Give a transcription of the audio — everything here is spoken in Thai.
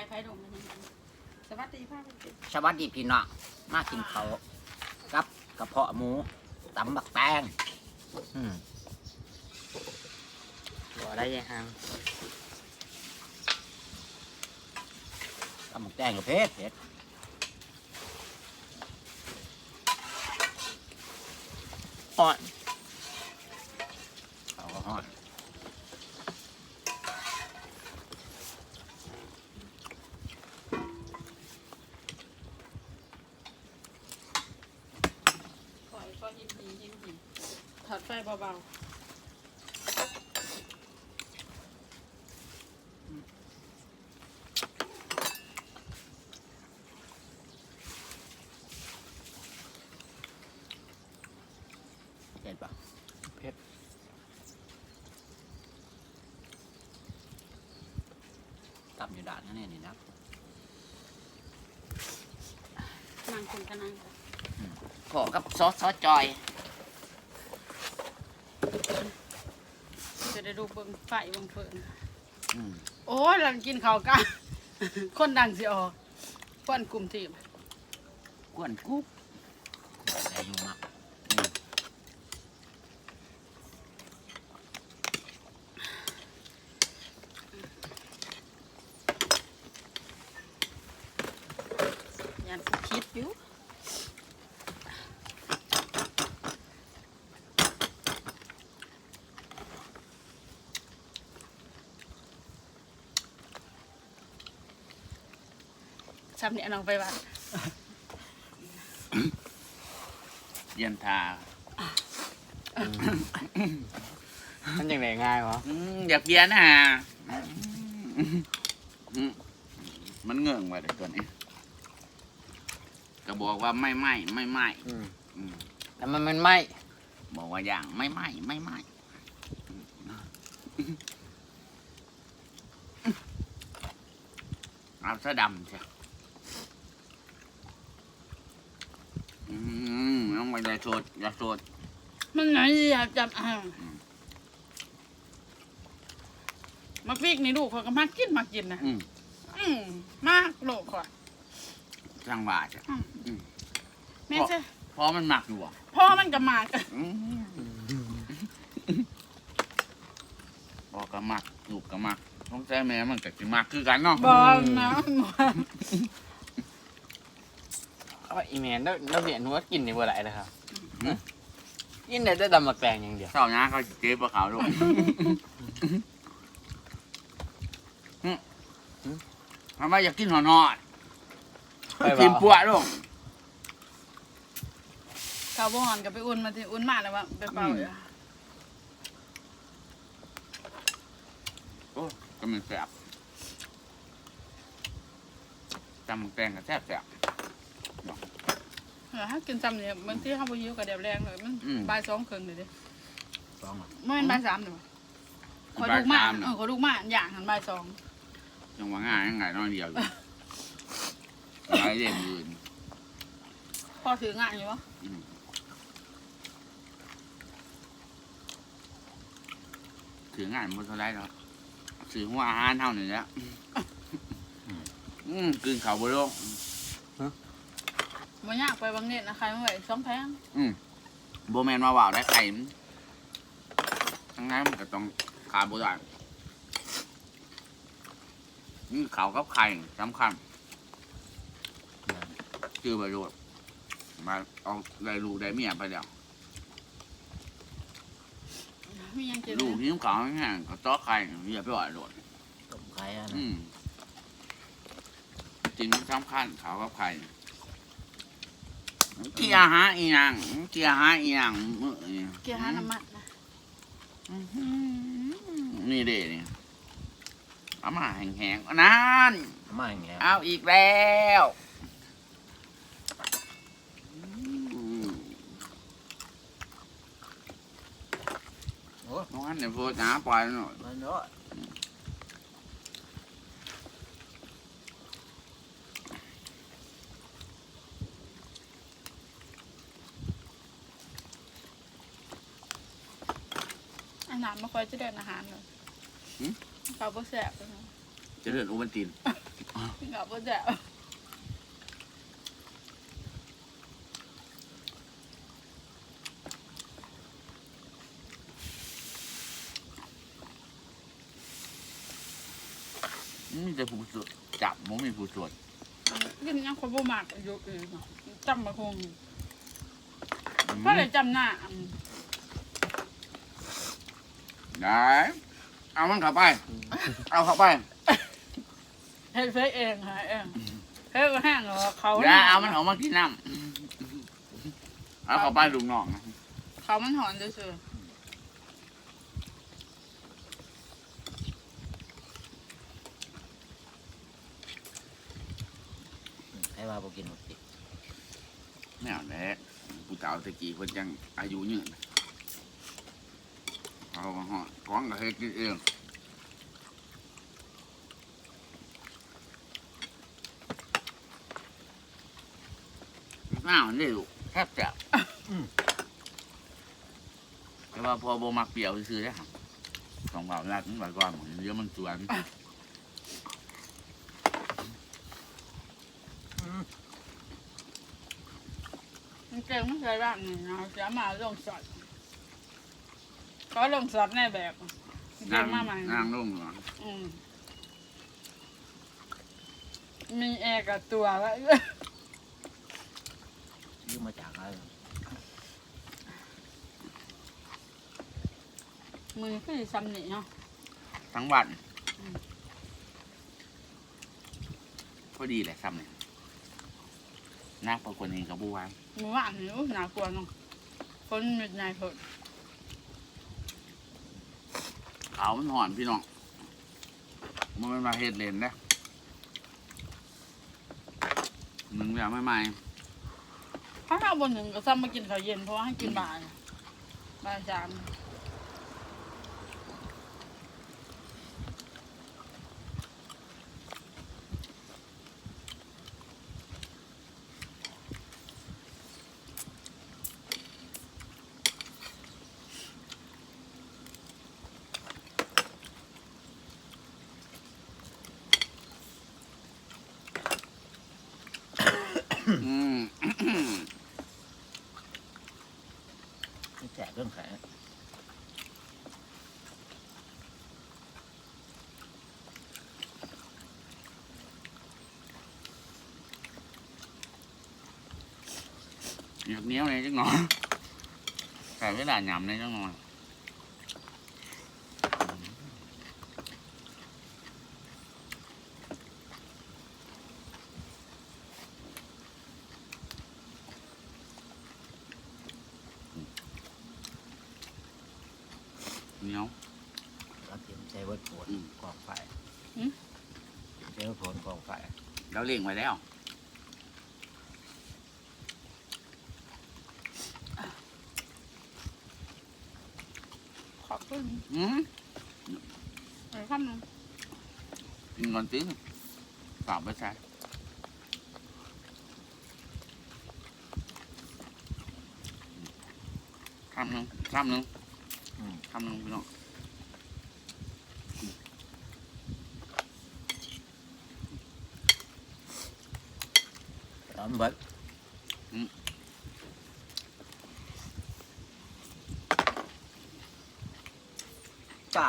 ายไผ่ดงมันยังสวัสดีพ่อคุณติสวัสดีพี่น้องมากินเขาวกับกระเพาะหมูตำบักแตงอืมบ่ได้ยังหังตำบักแตงกับเพชรเพชรอ่อน เขาก็ฮอด ปล่อย ก็หิมหิมหิมหิมถอดไฟเบาเห็นปะเผ็ดตำอยู่ด่านนั่นเองนี่นะ ๆนั่งคนกันนั่งกัน ขอกับซอสซอสจอยจะได้ดูเบิ่งไฟเบิ่งเฟิงอืมโอ้ยเรากินข้าวกัน คนดังสิออกควันกลุ่มทีมกวนกุ๊บได้อยู่มากอืม ยันผู้คิดอยู่ ซ้ำเนี่ยน้องไปวัดเยียนทามันยังไงง่ายวะอืมอยากเบียนนะอืมมันเงื่องไว้แต่ตัวนี้ก็บอกว่าไม่ไหมไม่ไหมอืมอืมแต่มันมันไหมบอกว่าอย่างไม่ไหมไม่ไหมเอาเสื้อดำใช่อื มน้องไปอย่าโสดอย่าโสดมันไหนอยากจับอ่างมาฟิกนี่ลูกเขาก็มากินมากินนะอืมอืมมากโลกค่ะช่างบาทอะแม่ใช่เพราะมันหมักอยู่อะพ่อมันก็มากอะอืมบอกก็มักลูกก็มักต้องใจแม่มันก็สิมักคือกันเนาะ บอลนะ เอาอีเมลแล้วแล้วเรียนหัวกินนี่บ่ไรนะครับกินได้แต่ดำหมักแตงอย่างเดียวเช้านี้เขาสิเจ็บปะเขาลูกอืมทำไมอยากกินหอนหอดไปบ่ กินปวดลูก ข้าวบอนกับไปอุ่นมาที่อุ่นมากเลยว่าไปเป่าอยู่โอ้ก็มันแสบจำแตงกับแซ่บแสบ เออถ้ากินจำเนี่ยบางทีข้าวบยิ้วกับเดียบแรงเลยมันอืม บ่ายสองครึ่งเลยดิสองอะไม่เป็นบ่ายสามเดี๋ยวคอยลูกมาเออคอยลูกมาอย่างหันบ่ายสองจังหวะง่ายง่ายน้อยเดียวอยู่อะไรเรื่องอื่นพอถืองานอยู่วะถืองานบนเท่าไรหรอกถือหัวอาหารเท่านี้แหล้วอืมกินเขาวบนโลก มันยากไปบางเนี่ยนะใครไม่ไหวสองแพงโบแมนมาว่าวได้ไข่มันทั้งนั้นมันก็ต้องขาโบราณนี่เขากับไข่สำคัญชื่อประโยชน์มาเอาได้ลูกได้เมียไปแล้วมียังกินลูกนิ้วเขาแห้งก็ต้อไข่เรียบร้อยโดดต้มไข่อะนะอืมจริงสำคัญเขากับไข่ เกียร์หาอีหยังเกียร์หาอีหยังมื้อนี้เกี๊ยวหาน้ำมันนะนี่เด้นี่เอามาแห้งๆก็นั่นเอามาอย่างเงี้ยเอาอีกแล้วอืมโอ้น้องอันเนี่ยโฟดหนาปล่อยหน่อย มันเนาะ หารไม่ค่อยจะเดินอาหารเลยเขาก็แสบเลยนะจะเดินอุบันตินกินกับบ่แจ๋วมีแต่ผู้สวดจับมันมีผู้สวดกินยังคนบ่มักอยู่เองจำมาคงอืมก็เลยจำหน้าอืม ได้เอามันเข้าไป เอาเข้าไปเฮ็ดเฟซเองหาเองเฮ็ดก็แห้งเหรอเขาอย่าเอามันออกมากินน้ำเอาเข้าไปลุงน้องนะเขามันหอนซื่อให้ว่าบ่กินหมดสิแนี่แหละผู้เฒ่าตะกี้เพิ่นจังอายุยืน เอามาห่อของก็เฮ็ดกินเองน้าวนี่ลูกแทบจะแต่ว่าพอโบมักเปรี้ยวซื้อๆนะครับสองเบาลัดมันไว้ก่อนเหมือนเดี๋ยวมันสวนๆมันเก่งไม่ใช่บ้างนี่นะจะมาลงสอด ก็ลงสอดในแบบเก่นั่งงมากมายนั่งลงเหรออืมมีแอร์กับตัวแล้วยืมมาจากอะไรมือคือซ้ำนี่เนาะ ทั้งวัน อืม พอดีแหละซ้ำเนี่ยนักปรากฏเองกับบัวามือว่านนี่อุ๊ยน่ากลัวเนาะคนมิดในเพิ่นเขามันห่อนพี่น้อง มันเป็นมาเห็ดเลนนะหนึ่งอยากไม่ไม่ถ้าเอาบนหนึ่งก็ซ้ำมากินข้าวเย็นเพราะว่าให้กินบ่ายบ่ายสาม อืมไม่แจกเรื่องแข็งอยากเนี้ยวเลยจังหน่อยแต่เวลาหยำเลยจังหน่อย เหนียวแล้วเตรียมใช้เวิร์ดโผล่อืมกองไฟใช้เวิร์ดโผล่กองไฟเราเลี้ยงไว้แล้วขอบคุณอืมไอ้คำนึงกินก่อนตื้อฝากไปใช้คำหนึ่งคำหนึ่ง อืมคำหนึ่งพี่น้องตอนเบิร์ดจ้า